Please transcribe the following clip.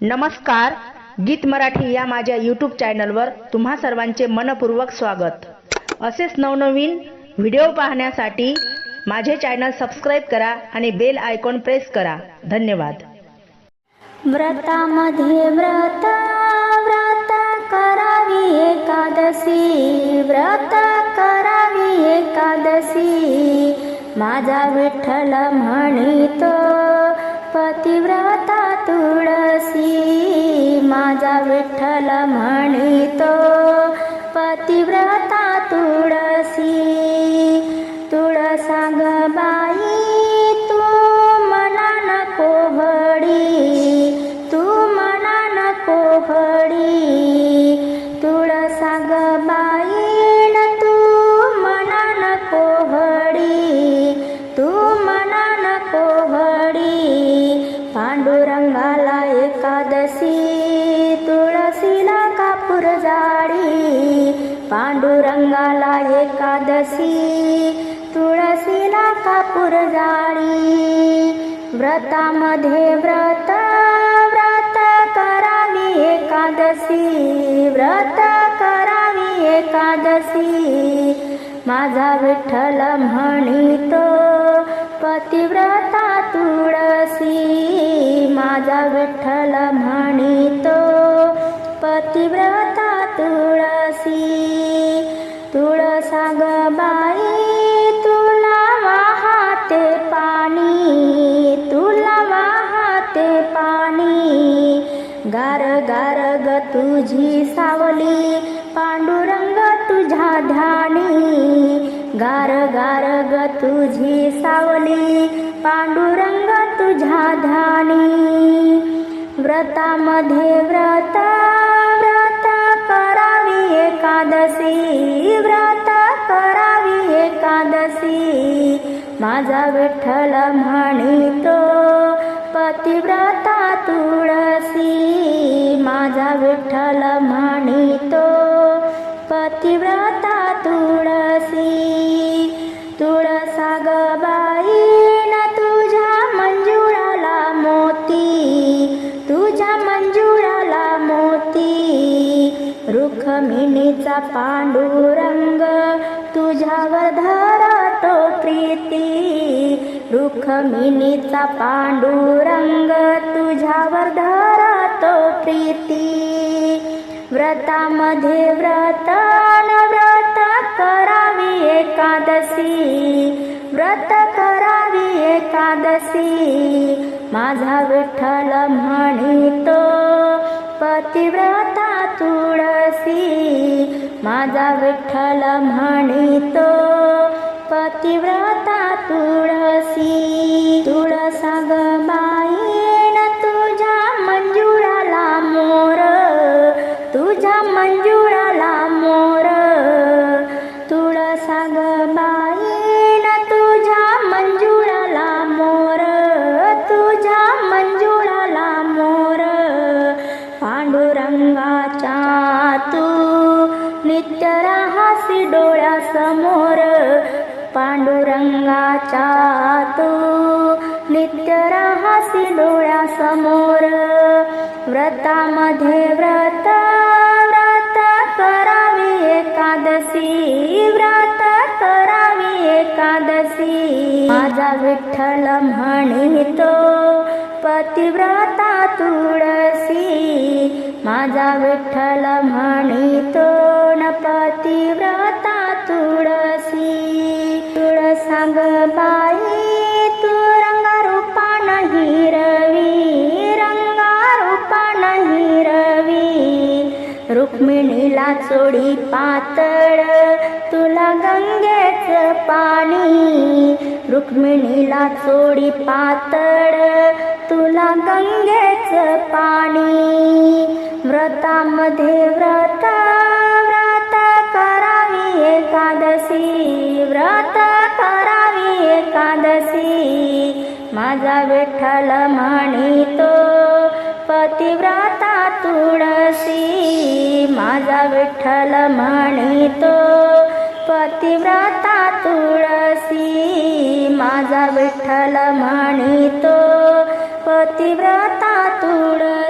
नमस्कार गीत मराठी या माझ्या यूट्यूब चॅनलवर तुम्हा सर्वांचे मनपूर्वक स्वागत. असेच नवनवीन व्हिडिओ पाहण्यासाठी माझे चॅनल सबस्क्राईब करा आणि बेल आयकॉन प्रेस करा. धन्यवाद. व्रतामध्ये व्रत व्रत करावी एकादशी. व्रत करावी एकादशी. माझा विठ्ठल म्हणितो माझा विठ्ठल म्हणितो. पांडुरंगाला एकादशी तुळशीला कापूर जाळी व्रतामध्ये व्रत व्रत करावी एकादशी व्रत करावी एकादशी. माझा विठ्ठल म्हणितो पतिव्रता तुळसी माझा विठ्ठल म्हणितो पतिव्रता तुळसी तुळसा बाई तुला वाहते पाणी तुला वाहते पाणी. गार गार ग तुझी सावली पांडुरंग तुझ्या ध्यानी. गार गार ग तुझी सावली पांडुरंग तुझ्या ध्यानी. व्रतामध्ये व्रता माझा विठ्ठल म्हणितो पतिव्रता तुळसी. माझा विठ्ठल म्हणितो पतिव्रता तुळसी. तुळसा ग बाईन तुझ्या मंजुळाला मोती. तुझ्या मंजुळाला मोती. रुखमिणीचा पांडुरंग तुझ्यावर तो प्रीती रुखमिनीचा पांडुरंग तुझ्यावर धरतो प्रीती. व्रतामध्ये व्रत न व्रत करावी एकादशी. व्रत करावी एकादशी. माझा विठ्ठल म्हणितो पतिव्रता तुळसी माझा विठ्ठल म्हणितो व्रता तुळसी तुळसा ग बाईन तुझ्या मंजुळाला मोर तुझ्या मंजू पांडुरंगाच्या तू नित्य राहासी डोळ्यासमोर. व्रतामध्ये व्रत व्रत करावी एकादशी व्रत करावी एकादशी. माझा विठ्ठल म्हणितो पतिव्रता तुळसी माझा विठ्ठल म्हणितो न पतिव्रता तुळसी सांग बाई तू रंगारूपा नाही रवी रंगारूपा नाही रवी. रुक्मिणीला चोडी पातळ तुला गंगेच पाणी. रुक्मिणीला चोडी पातळ तुला गंगेच पाणी. व्रतामध्ये व्रता माझा विठ्ठल म्हणितो पतिव्रता तुळसी माझा विठ्ठल म्हणितो पतिव्रता तुळसी माझा विठ्ठल म्हणितो पतिव्रता तुळसी